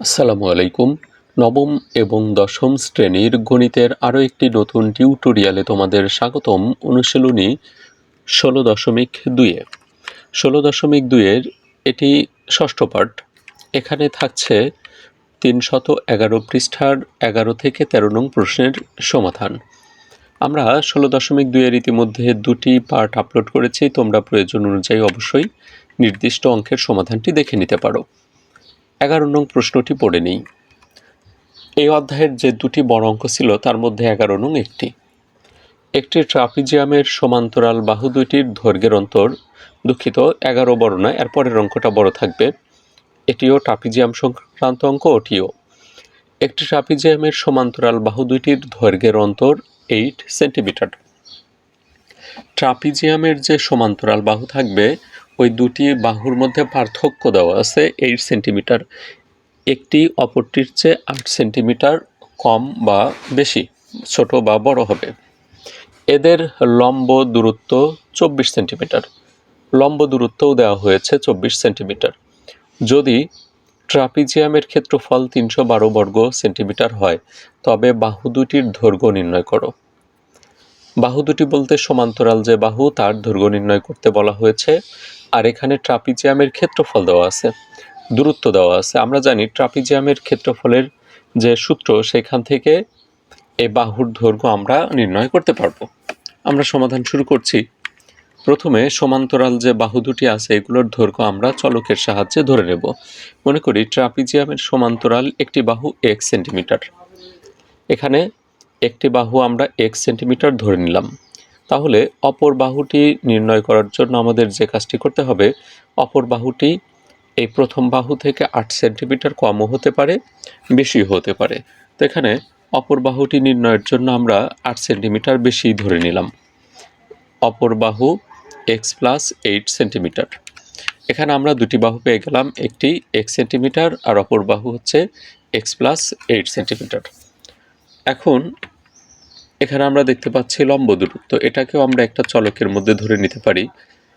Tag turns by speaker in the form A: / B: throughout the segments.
A: আসসালামু আলাইকুম। নবম এবং দশম শ্রেণির গণিতের আরও একটি নতুন টিউটোরিয়ালে তোমাদের স্বাগতম অনুশীলনী ষোলো দশমিক দুইয়ে ষোলো দশমিক দুইয়ের এটি ষষ্ঠ পাঠ। এখানে থাকছে তিনশত এগারো পৃষ্ঠার এগারো থেকে তেরো নং প্রশ্নের সমাধান। আমরা ষোলো দশমিক দুইয়ের ইতিমধ্যে দুটি পার্ট আপলোড করেছি, তোমরা প্রয়োজন অনুযায়ী অবশ্যই নির্দিষ্ট অঙ্কের সমাধানটি দেখে নিতে পারো। এগারো নং প্রশ্নটি পড়ে নিই। এই অধ্যায়ের যে দুটি বড় অঙ্ক ছিল, তার মধ্যে এগারো নং একটি। একটি ট্রাপিজিয়ামের সমান্তরাল বাহু দুইটির দৈর্ঘ্যের অন্তর দুঃখিত, এগারো বড় নয়, এর পরের অঙ্কটা বড় থাকবে। এটিও ট্রাপিজিয়াম সংক্রান্ত অঙ্ক, ওটিও। একটি ট্রাপিজিয়ামের সমান্তরাল বাহু দুইটির দৈর্ঘ্যের অন্তর এইট সেন্টিমিটার ট্রাপিজিয়ামের যে সমান্তরাল বাহু থাকবে ওই দুটি বাহুর মধ্যে পার্থক্য দেওয়া আছে এইট সেন্টিমিটার একটি অপরটির চেয়ে আট সেন্টিমিটার কম বা বেশি, ছোট বা বড় হবে। এদের লম্ব দূরত্ব চব্বিশ সেন্টিমিটার লম্ব দূরত্বও দেওয়া হয়েছে চব্বিশ সেন্টিমিটার যদি ট্রাপিজিয়ামের ক্ষেত্রফল তিনশো বারো বর্গ সেন্টিমিটার হয়, তবে বাহু দুটির দৈর্ঘ্য নির্ণয় করো। বাহু দুটি বলতে সমান্তরাল যে বাহু, তার দৈর্ঘ্য নির্ণয় করতে বলা হয়েছে। আর এখানে ট্রাপিজিয়ামের ক্ষেত্রফল দেওয়া আছে, দূরত্ব দেওয়া আছে। আমরা জানি ট্রাপিজিয়ামের ক্ষেত্রফলের যে সূত্র, সেখান থেকে এই বাহুর দৈর্ঘ্য আমরা নির্ণয় করতে পারব। আমরা সমাধান শুরু করছি। প্রথমে সমান্তরাল যে বাহু দুটি আছে, এগুলোর দৈর্ঘ্য আমরা চলকের সাহায্যে ধরে নেব। মনে করি ট্রাপিজিয়ামের সমান্তরাল একটি বাহু এক সেন্টিমিটার। এখানে একটি বাহু আমরা এক সেন্টিমিটার ধরে নিলাম। তাহলে অপর বাহুটি নির্ণয় করার জন্য আমাদের যে কাজটি করতে হবে, অপর বাহুটি এই প্রথম বাহু থেকে আট সেন্টিমিটার কমও হতে পারে বেশি হতে পারে। তো এখানে অপর বাহুটি নির্ণয়ের জন্য আমরা আট সেন্টিমিটার বেশি ধরে নিলাম। অপর বাহু এক্স প্লাস এইট সেন্টিমিটার। এখানে আমরা দুটি বাহু পেয়ে গেলাম, একটি এক সেন্টিমিটার আর অপর বাহু হচ্ছে এক্স প্লাস এইট সেন্টিমিটার। এখন এখানে আমরা দেখতে পাচ্ছি লম্ব দূরত্ব। এটাকেও আমরা একটা চলকের মধ্যে ধরে নিতে পারি।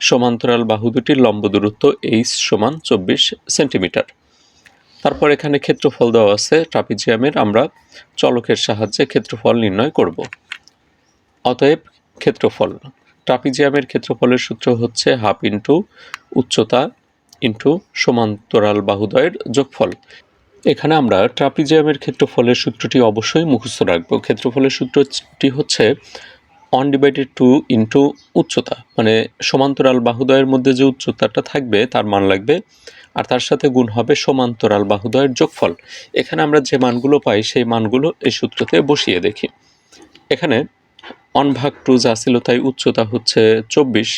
A: সমান্তরাল বাহু দুটির লম্ব দূরত্ব এইচ সমান চব্বিশ সেন্টিমিটার। তারপর এখানে ক্ষেত্রফল দেওয়া আছে, ট্রাপিজিয়ামের আমরা চলকের সাহায্যে ক্ষেত্রফল নির্ণয় করব। অতএব ক্ষেত্রফল, ট্রাপিজিয়ামের ক্ষেত্রফলের সূত্র হচ্ছে হাফ ইন্টু উচ্চতা ইন্টু সমান্তরাল বাহুদয়ের যোগফল। এখানে আমরা ট্রাপিজিয়ামের ক্ষেত্রফলের সূত্রটি অবশ্যই মুখস্থ রাখব। ক্ষেত্রফলের সূত্রটি হচ্ছে ওয়ান ডিভাইডেড টু ইন্টু উচ্চতা মানে সমান্তরাল বাহুদয়ের মধ্যে যে উচ্চতাটা থাকবে, তার মান লাগবে, আর তার সাথে গুণ হবে সমান্তরাল বাহুদয়ের যোগফল। এখানে আমরা যে মানগুলো পাই, সেই মানগুলো এই সূত্রতে বসিয়ে দেখি। এখানে ওয়ান ভাগ টু যা ছিল তাই উচ্চতা হচ্ছে চব্বিশ,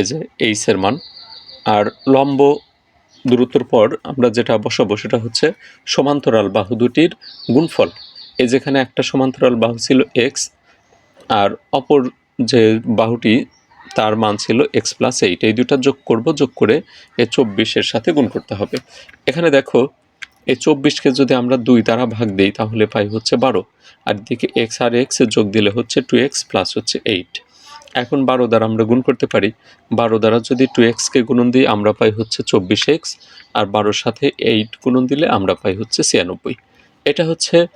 A: এই যে এইসের মান, আর লম্ব দূরত্বর পর আমরা যেটা বসাবো সেটা হচ্ছে সমান্তরাল বাহু দুটির গুণফল। এই যেখানে একটা সমান্তরাল বাহু ছিল এক্স আর অপর যে বাহুটি তার মান ছিল এক্স প্লাস এইট এই দুটা যোগ করব, যোগ করে এ চব্বিশের সাথে গুণ করতে হবে। এখানে দেখো এই চব্বিশকে যদি আমরা দুই দ্বারা ভাগ দিই তাহলে পাই হচ্ছে বারো। আর দিকে এক্স আর এক্স যোগ দিলে হচ্ছে টু এক্স প্লাস হচ্ছে এইট এখন বারো দ্বারা আমরা গুণ করতে পারি। বারো দ্বারা যদি টু এক্সকে গুণন দিই, আমরা পাই হচ্ছে চব্বিশ এক্স আর বারোর সাথে এইট গুণন দিলে আমরা পাই হচ্ছে ছিয়ানব্বই। এটা হচ্ছে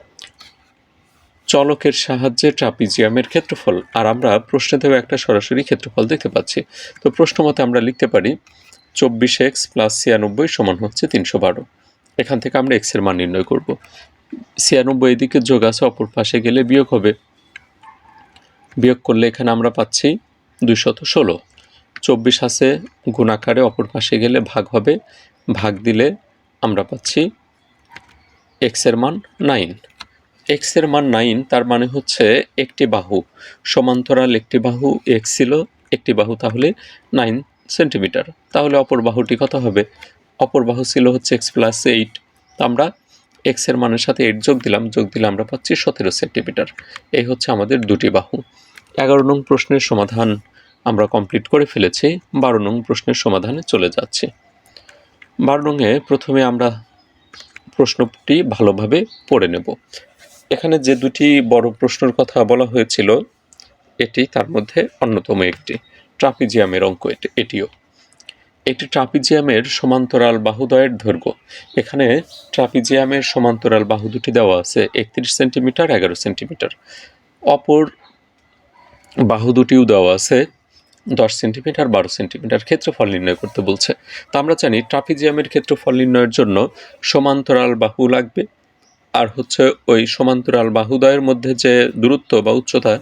A: চলকের সাহায্যে ট্রাপিজিয়ামের ক্ষেত্রফল। আর আমরা প্রশ্নে প্রশ্নেতেও একটা সরাসরি ক্ষেত্রফল দেখতে পাচ্ছি। তো প্রশ্ন মতে আমরা লিখতে পারি, চব্বিশ এক্স প্লাস ছিয়ানব্বই সমান হচ্ছে তিনশো বারো। এখান থেকে আমরা এক্সের মান নির্ণয় করব। ছিয়ানব্বই এদিকে যোগ আছে, অপর পাশে গেলে বিয়োগ হবে। বিয়োগ করলে এখানে আমরা পাচ্ছি দুইশত ষোলো। চব্বিশ আছে গুণাকারে অপর পাশে গেলে ভাগ হবে, ভাগ দিলে আমরা পাচ্ছি এক্সের মান নাইন। এক্সের মান নাইন, তার মানে হচ্ছে একটি বাহু, সমান্তরাল একটি বাহু এক্স ছিল, একটি বাহু তাহলে নাইন সেন্টিমিটার। তাহলে অপর বাহুটি কত হবে? অপর বাহু ছিল হচ্ছে এক্স প্লাস এইট আমরা এক্সের মানের সাথে এইট যোগ দিলাম, যোগ দিলে আমরা পাচ্ছি সতেরো সেন্টিমিটার। এই হচ্ছে আমাদের দুটি বাহু। এগারো নং প্রশ্নের সমাধান আমরা কমপ্লিট করে ফেলেছি, বারো নং প্রশ্নের সমাধানে চলে যাচ্ছি। বারো নংয়ে প্রথমে আমরা প্রশ্নটি ভালোভাবে পড়ে নেব। এখানে যে দুটি বড় প্রশ্নের কথা বলা হয়েছিল, এটি তার মধ্যে অন্যতম একটি, ট্রাপিজিয়ামের অঙ্ক এটি, এটিও। একটি ট্রাপিজিয়ামের সমান্তরাল বাহুদয়ের দৈর্ঘ্য। এখানে ট্রাপিজিয়ামের সমান্তরাল বাহু দুটি দেওয়া আছে, একত্রিশ সেন্টিমিটার, এগারো সেন্টিমিটার। অপর বাহু দুটিও দেওয়া আছে, দশ সেন্টিমিটার বারো সেন্টিমিটার ক্ষেত্রফল নির্ণয় করতে বলছে। তো আমরা জানি ট্রাপিজিয়ামের ক্ষেত্রফল নির্ণয়ের জন্য সমান্তরাল বাহু লাগবে, আর হচ্ছে ওই সমান্তরাল বাহুদয়ের মধ্যে যে দূরত্ব বা উচ্চতা,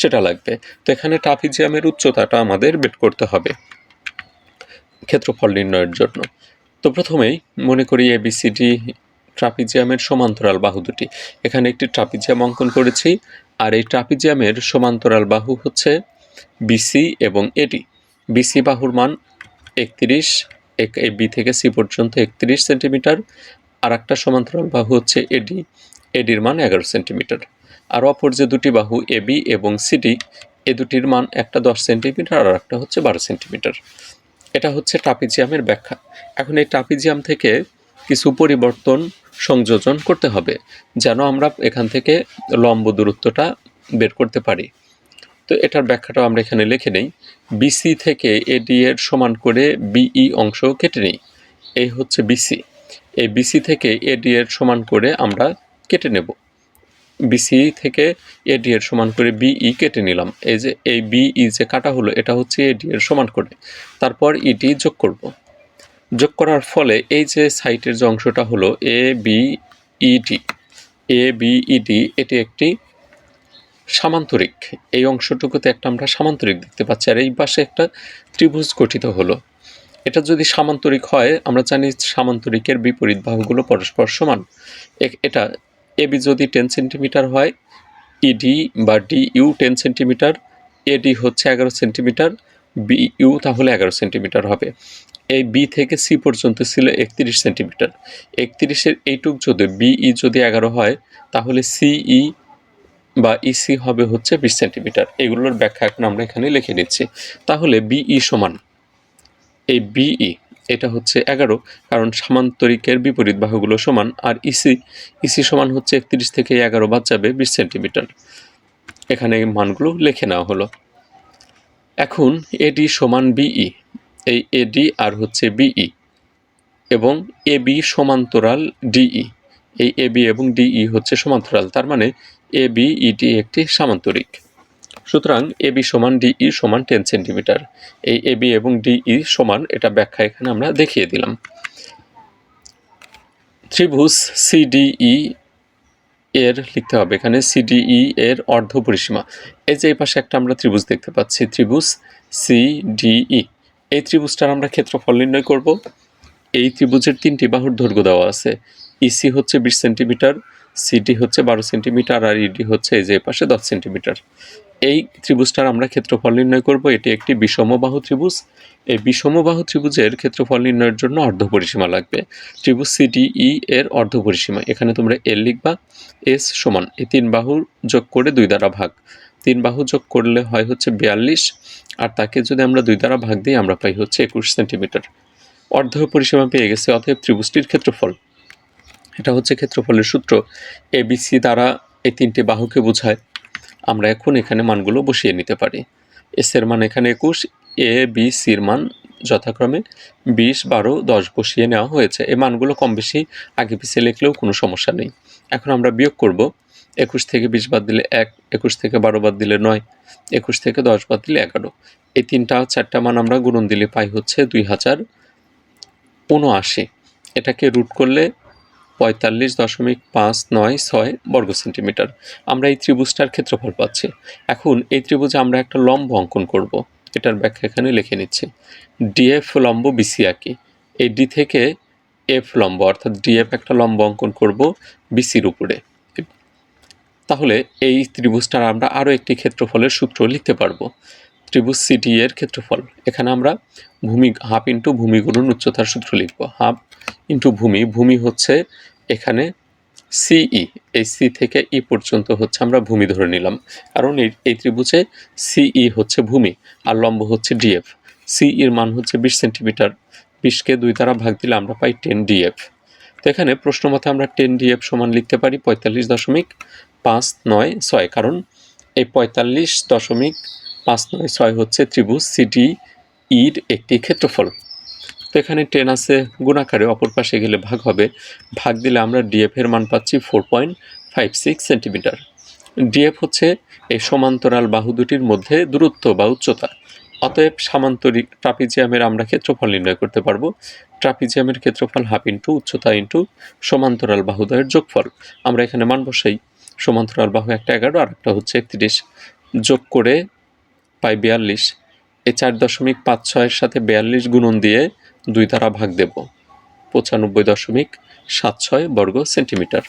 A: সেটা লাগবে। তো এখানে ট্রাপিজিয়ামের উচ্চতাটা আমাদের বের করতে হবে ক্ষেত্রফল নির্ণয়ের জন্য। তো প্রথমেই মনে করি এবিসিডি ট্রাপিজিয়ামের সমান্তরাল বাহু দুটি। এখানে একটি ট্রাপিজিয়াম অঙ্কন করেছি, আর এই ট্রাপিজিয়ামের সমান্তরাল বাহু হচ্ছে বিসি এবং এডি বিসি বাহুর মান একত্রিশ, এক এই বি থেকে সি পর্যন্ত একত্রিশ সেন্টিমিটার আর একটা সমান্তরাল বাহু হচ্ছে এডি এডির মান এগারো সেন্টিমিটার। আর অপর যে দুটি বাহু এবি এবং সিডি এ দুটির মান একটা দশ সেন্টিমিটার, আর একটা হচ্ছে বারো সেন্টিমিটার। এটা হচ্ছে ট্রাপিজিয়ামের ব্যাখ্যা। এখন এই ট্রাপিজিয়াম থেকে কিছু পরিবর্তন সংযোজন করতে হবে, যেন আমরা এখান থেকে লম্ব দূরত্বটা বের করতে পারি। তো এটার ব্যাখ্যাটাও আমরা এখানে লিখে নেই। বিসি থেকে এডি এর সমান করে বিই অংশ কেটে নিই। এই হচ্ছে বিসি এই বিসি থেকে এডি এর সমান করে আমরা কেটে নেব। বিসি থেকে এডি এর সমান করে বিই কেটে নিলাম। এই যে এই বিই যে কাটা হলো, এটা হচ্ছে এডি এর সমান করে। তারপর ইডি যোগ করব। যোগ করার ফলে এই যে সাইটের যে অংশটা হলো A B ED A B ED এটি একটি সামান্তরিক। এই অংশটুকুতে একটা আমরা সামান্তরিক দেখতে পাচ্ছি, আর এই পাশে একটা ত্রিভুজ গঠিত হলো। এটা যদি সামান্তরিক হয়, আমরা জানি সামান্তরিকের বিপরীত বাহুগুলো পরস্পর সমান। এ- এটা এবি যদি টেন সেন্টিমিটার হয় ইডি বা D U ten centimetre AD হচ্ছে এগারো সেন্টিমিটার বি ইউ তাহলে এগারো সেন্টিমিটার হবে। এই বি থেকে সি পর্যন্ত ছিল একত্রিশ সেন্টিমিটার। একত্রিশের এইটুক যদি বিই যদি এগারো হয়, তাহলে সিই বা ইসি হবে হচ্ছে বিশ সেন্টিমিটার। এগুলোর ব্যাখ্যা এখন আমরা এখানে লিখে নিচ্ছি। তাহলে বিই সমান। এই বিই এটা হচ্ছে এগারো, কারণ সামান্তরিকের বিপরীত বাহুগুলো সমান, আর ইসি ইসি সমান হচ্ছে একত্রিশ থেকে এগারো বাদ যাবে বিশ সেন্টিমিটার। এখানে মানগুলো লিখে নেওয়া হলো। এখন এডি সমান বিই এই এডি আর হচ্ছে বিই এবং এবি সমান্তরাল ডিই এই এবি এবং ডিই হচ্ছে সমান্তরাল, তার মানে এ বি ইটি একটি সামান্তরিক। সুতরাং এ বি সমান ডিই সমান টেন সেন্টিমিটার। এই এ বি এবং ডিই সমান, এটা ব্যাখ্যা এখানে আমরা দেখিয়ে দিলাম। ত্রিভুজ সিডিই এর লিখতে হবে। এখানে সিডিই এর অর্ধ পরিসীমা। এই যে এই পাশে একটা আমরা ত্রিভুজ দেখতে পাচ্ছি, ত্রিভুজ সিডিই এই ত্রিভুজটার আমরা ক্ষেত্রফল নির্ণয় করব। এই ত্রিভুজের তিনটি বাহুর দৈর্ঘ্য দেওয়া আছে। ইসি হচ্ছে বিশ সেন্টিমিটার সিডি হচ্ছে বারো সেন্টিমিটার, আর ইডি হচ্ছে এই যে পাশে দশ সেন্টিমিটার। এই ত্রিভুজটার আমরা ক্ষেত্রফল নির্ণয় করব। এটি একটি বিষমবাহু ত্রিভুজ। এই বিষমবাহু ত্রিভুজের ক্ষেত্রফল নির্ণয়ের জন্য অর্ধ পরিসীমা লাগবে। ত্রিভুজ সিডিই এর অর্ধ পরিসীমা। এখানে তোমরা এল লিখবা। এস সমান এই তিন বাহুর যোগ করে দুই দ্বারা ভাগ। তিন বাহু যোগ করলে হয় হচ্ছে বিয়াল্লিশ, আর তাকে যদি আমরা দুই দ্বারা ভাগ দিই, আমরা পাই হচ্ছে একুশ সেন্টিমিটার। অর্ধ পরিসীমা পেয়ে গেছে, অতএব ত্রিভুজটির ক্ষেত্রফল। এটা হচ্ছে ক্ষেত্রফলের সূত্র। এবিসি দ্বারা এই তিনটি বাহুকে বোঝায়। আমরা এখন এখানে মানগুলো বসিয়ে নিতে পারি। এস এর মান এখানে একুশ এ বি সির মান যথাক্রমে বিশ, বারো, দশ বসিয়ে নেওয়া হয়েছে। এই মানগুলো কম বেশি আগে পিছিয়ে লিখলেও কোনো সমস্যা নেই। এখন আমরা বিয়োগ করব। একুশ থেকে বিশ বাদ দিলে এক, একুশ থেকে বারো বাদ দিলে নয়, একুশ থেকে দশ বাদ দিলে এগারো। এই তিনটা, চারটা মান আমরা গুণন দিলে পাই হচ্ছে দুই হাজার উনআশি। এটাকে রুট করলে পঁয়তাল্লিশ দশমিক পাঁচ নয় ছয় বর্গ সেন্টিমিটার। আমরা এই ত্রিভুজটার ক্ষেত্রফল পাচ্ছি। এখন এই ত্রিভুজে আমরা একটা লম্ব অঙ্কন করব। এটার ব্যাখ্যা এখানে লিখে নিচ্ছি। ডিএফ লম্ব বিসি আঁকি এই ডি থেকে এফ লম্ব, অর্থাৎ ডিএফ একটা লম্ব অঙ্কন করব বিসির উপরে। তাহলে এই ত্রিভুজটার আমরা আরও একটি ক্ষেত্রফলের সূত্র লিখতে পারব। ত্রিভুজ সিডি এর ক্ষেত্রফল। এখানে আমরা ভূমি হাফ ইন্টু ভূমি গুণন উচ্চতার সূত্র লিখব। হাফ ইন্টু ভূমি ভূমি হচ্ছে এখানে সিই এই সি থেকে ই পর্যন্ত হচ্ছে আমরা ভূমি ধরে নিলাম। কারণ এই এই ত্রিভুজে সিই হচ্ছে ভূমি, আর লম্ব হচ্ছে ডিএফ সিইর মান হচ্ছে বিশ সেন্টিমিটার। বিশকে দুই দ্বারা ভাগ দিলে আমরা পাই টেন ডিএফ তো এখানে প্রশ্ন মতে আমরা টেন ডিএফ সমান লিখতে পারি পঁয়তাল্লিশ দশমিক পাঁচ নয় ছয়, কারণ এই পঁয়তাল্লিশ দশমিক পাঁচ নয় ছয় হচ্ছে ত্রিভুজ সিডি ইর একটি ক্ষেত্রফল। তো এখানে টেন আছে, গুণাকারে অপর পাশে গেলে ভাগ হবে। ভাগ দিলে আমরা ডিএফ এর মান পাচ্ছি four point five six centimetre. DF হচ্ছে এই সমান্তরাল বাহু দুটির মধ্যে দূরত্ব বা উচ্চতা। অতএব সামান্তরিক ট্রাপিজিয়ামের আমরা ক্ষেত্রফল নির্ণয় করতে পারব। ট্রাপিজিয়ামের ক্ষেত্রফল হাফ ইন্টু উচ্চতা ইন্টু সমান্তরাল বাহুদয়ের যোগফল। আমরা এখানে মান বসাই সমান্তরাল বাহু একটা এগারো, আর একটা হচ্ছে একত্রিশ। যোগ করে পাই বিয়াল্লিশ। এই চার দশমিক পাঁচ ছয়ের সাথে বিয়াল্লিশ গুণন দিয়ে দুই দ্বারা ভাগ দেব। পঁচানব্বই দশমিক সাত ছয় বর্গ সেন্টিমিটার।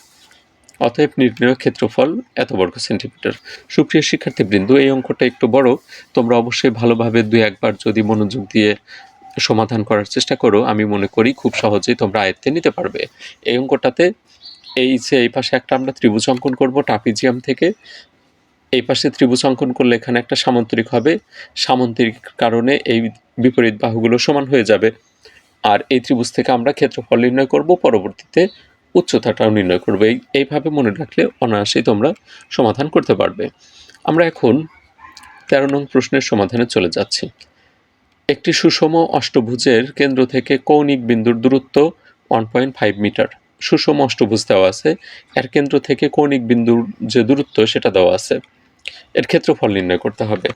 A: অতএব নির্ণয় ক্ষেত্রফল এত বর্গ সেন্টিমিটার। সুপ্রিয় শিক্ষার্থীবৃন্দ, এই অঙ্কটা একটু বড়। তোমরা অবশ্যই ভালোভাবে দুই একবার যদি মনোযোগ দিয়ে সমাধান করার চেষ্টা করো, আমি মনে করি খুব সহজেই তোমরা আয়ত্তে নিতে পারবে। এই অঙ্কটাতে এই যে এই পাশে একটা আমরা ত্রিভুজ অঙ্কন করব টাপিজিয়াম থেকে। এই পাশে ত্রিভুজ অঙ্কন করলে এখানে একটা সামান্তরিক হবে। সামান্তরিক কারণে এই বিপরীত বাহুগুলো সমান হয়ে যাবে। আর এই ত্রিভুজ থেকে আমরা ক্ষেত্রফল নির্ণয় করব, পরবর্তীতে উচ্চতাটাও নির্ণয় করব। এই, এইভাবে মনে রাখলে অনায়াসেই তোমরা সমাধান করতে পারবে। আমরা এখন তেরো নং প্রশ্নের সমাধানে চলে যাচ্ছি। একটি সুষম অষ্টভুজের কেন্দ্র থেকে কৌণিক বিন্দুর দূরত্ব ওয়ান পয়েন্ট ফাইভ মিটার সুষম অষ্টভুজ দেওয়া আছে। এর কেন্দ্র থেকে কৌণিক বিন্দুর যে দূরত্ব, সেটা দেওয়া আছে। এর ক্ষেত্রফল নির্ণয় করতে হবে।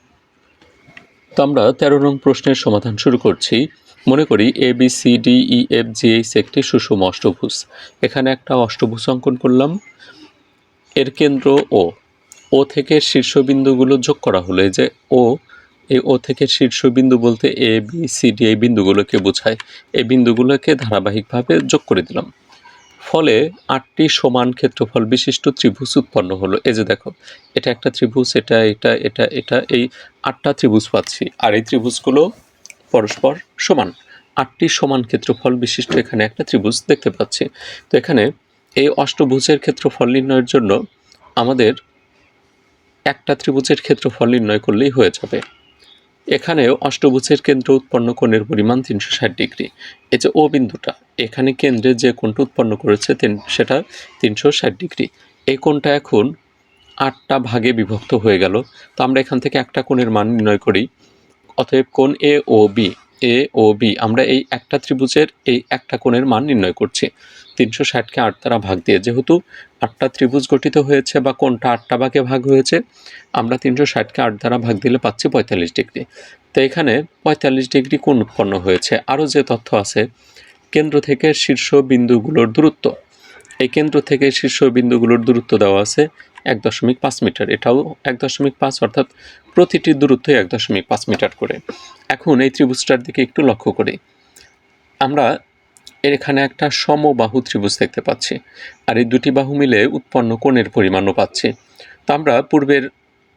A: তো আমরা তেরো নং প্রশ্নের সমাধান শুরু করছি। মনে করি A B C D E F G H একটি সুষম অষ্টভুজ। এখানে একটা অষ্টভুজ অঙ্কন করলাম। এর কেন্দ্র ও ও থেকে শীর্ষবিন্দুগুলো যোগ করা হলো। যে ও এই ও থেকে শীর্ষবিন্দু বলতে এ বি সি ডি এই বিন্দুগুলোকে বোঝায়। এই বিন্দুগুলোকে ধারাবাহিকভাবে যোগ করে দিলাম। ফলে আটটি সমান ক্ষেত্রফল বিশিষ্ট ত্রিভুজ উৎপন্ন হলো। এই যে দেখো, এটা একটা ত্রিভুজ, এটা এটা এটা এটা, এই আটটা ত্রিভুজ পাচ্ছি। আর এই ত্রিভুজগুলো পরস্পর সমান। আটটি সমান ক্ষেত্রফল বিশিষ্ট এখানে একটা ত্রিভুজ দেখতে পাচ্ছি। তো এখানে এই অষ্টভুজের ক্ষেত্রফল নির্ণয়ের জন্য আমাদের একটা ত্রিভুজের ক্ষেত্রফল নির্ণয় করলেই হয়ে যাবে। এখানেও অষ্টভুজের কেন্দ্র উৎপন্ন কোণের পরিমাণ তিনশো ষাট ডিগ্রি। এই যে ও বিন্দুটা, এখানে কেন্দ্রে যে কোণটা উৎপন্ন করেছে সেটা তিনশো ষাট ডিগ্রি। এই কোণটা এখন আটটা ভাগে বিভক্ত হয়ে গেল। তো আমরা এখান থেকে একটা কোণের মান নির্ণয় করি। অতএব কোণ এ ও বি, এ ও বি, আমরা এই একটা ত্রিভুজের এই একটা কোণের মান নির্ণয় করছি। তিনশো ষাটকে আট দ্বারা ভাগ দিয়ে, যেহেতু আটটা ত্রিভুজ গঠিত হয়েছে বা কোনটা আটটা ভাগে ভাগ হয়েছে? আমরা তিনশো ষাটকে আট দ্বারা ভাগ দিলে পাচ্ছি পঁয়তাল্লিশ ডিগ্রি। তো এখানে পঁয়তাল্লিশ ডিগ্রি কোণ উৎপন্ন হয়েছে? আরও যে তথ্য আছে, কেন্দ্র থেকে শীর্ষ বিন্দুগুলোর দূরত্ব। এই কেন্দ্র থেকে শীর্ষ বিন্দুগুলোর দূরত্ব দেওয়া আছে এক দশমিক পাঁচ মিটার। এটাও এক দশমিক পাঁচ, অর্থাৎ প্রতিটি দূরত্বই এক দশমিক পাঁচ মিটার করে। এখন এই ত্রিভুজটার দিকে একটু লক্ষ্য করি। আমরা এখানে একটা সমবাহু ত্রিভুজ দেখতে পাচ্ছি, আর এই দুটি বাহু মিলে উৎপন্ন কোণের পরিমাণও পাচ্ছি। তো আমরা পূর্বের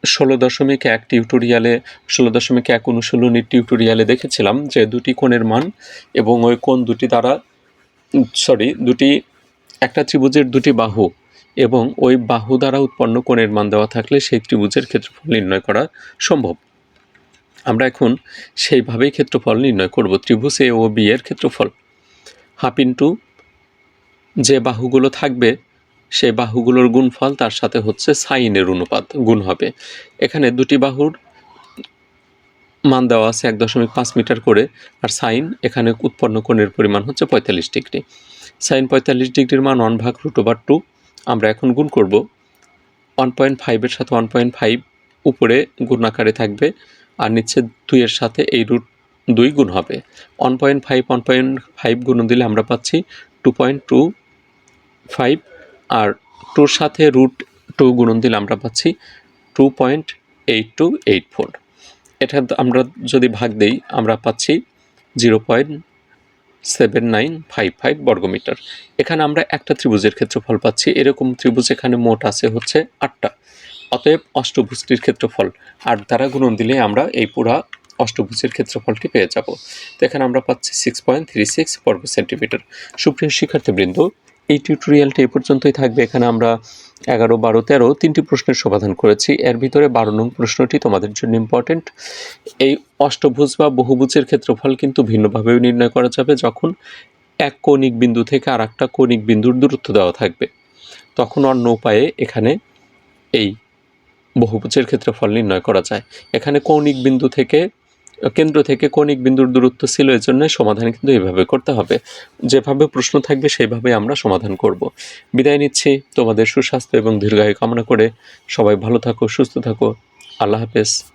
A: ষোলো দশমিক এক টিউটোরিয়ালে, ষোলো দশমিক এক অনুশীলনীর টিউটোরিয়ালে দেখেছিলাম যে দুটি কোণের মান এবং ওই কোণ দুটি দ্বারা, সরি, দুটি, একটা ত্রিভুজের দুটি বাহু এবং ওই বাহু দ্বারা উৎপন্ন কোণের মান দেওয়া থাকলে সেই ত্রিভুজের ক্ষেত্রফল নির্ণয় করা সম্ভব। আমরা এখন সেইভাবেই ক্ষেত্রফল নির্ণয় করব, ত্রিভুজ এ ও বি এর ক্ষেত্রফল। হাফ ইন্টু যে বাহুগুলো থাকবে সেই বাহুগুলোর গুণফল তার সাথে হচ্ছে সাইনের অনুপাত, গুণ হবে। এখানে দুটি বাহুর মান দেওয়া আছে এক দশমিক পাঁচ মিটার করে, আর সাইন এখানে উৎপন্ন কোণের পরিমাণ হচ্ছে পঁয়তাল্লিশ ডিগ্রি। সাইন পঁয়তাল্লিশ ডিগ্রির মান ওয়ান ভাগ রুট ওভার টু, আমরা এখন গুণ করব। ওয়ান পয়েন্ট ফাইভের সাথে ওয়ান পয়েন্ট ফাইভ উপরে গুণ আকারে থাকবে, আর নিচ্ছে দুইয়ের সাথে এই রুট দুই গুণ হবে। One point five one point five গুণ দিলে আমরা পাচ্ছি টু পয়েন্ট টু ফাইভ আর টুর সাথে রুট টু গুণন দিলে আমরা পাচ্ছি two point eight two eight four এটা আমরা যদি ভাগ দেই, আমরা পাচ্ছি zero point seven nine five five বর্গমিটার। এখানে আমরা একটা ত্রিভুজের ক্ষেত্রফল পাচ্ছি, এরকম ত্রিভুজ এখানে মোট আছে হচ্ছে আটটা। অতএব অষ্টভুজটির ক্ষেত্রফল আট দ্বারা গুণন দিলে আমরা এই পুরা অষ্টভুজের ক্ষেত্রফলটি পেয়ে যাব। তো এখানে আমরা পাচ্ছি সিক্স পয়েন্ট থ্রি সিক্স বর্গ সেন্টিমিটার। সুপ্রিয় শিক্ষার্থীবৃন্দ, এই টিউটোরিয়ালটি এ পর্যন্তই থাকবে। এখানে আমরা এগারো, বারো, তেরো তিনটি প্রশ্নের সমাধান করেছি। এর ভিতরে বারো নং প্রশ্নটি তোমাদের জন্য ইম্পর্টেন্ট এই অষ্টভুজ বা বহুভুজের ক্ষেত্রফল কিন্তু ভিন্নভাবেও নির্ণয় করা যাবে যখন এক কৌণিক বিন্দু থেকে আর একটা কৌণিক বিন্দুর দূরত্ব দেওয়া থাকবে। তখন অন্য উপায়ে এখানে এই বহুভুজের ক্ষেত্রফল নির্ণয় করা যায়। এখানে কৌণিক বিন্দু থেকে কেন্দ্র থেকে কণিক বিন্দুর দূরত্ব ছিল এর জন্য সমাধান কিন্তু এইভাবে করতে হবে। যেভাবে প্রশ্ন থাকবে সেইভাবে আমরা সমাধান করব। বিদায় নিচ্ছি। তোমাদের সুস্বাস্থ্য এবং দীর্ঘায়ু কামনা করে সবাই ভালো থাকো, সুস্থ থাকো। আল্লাহ হাফেজ।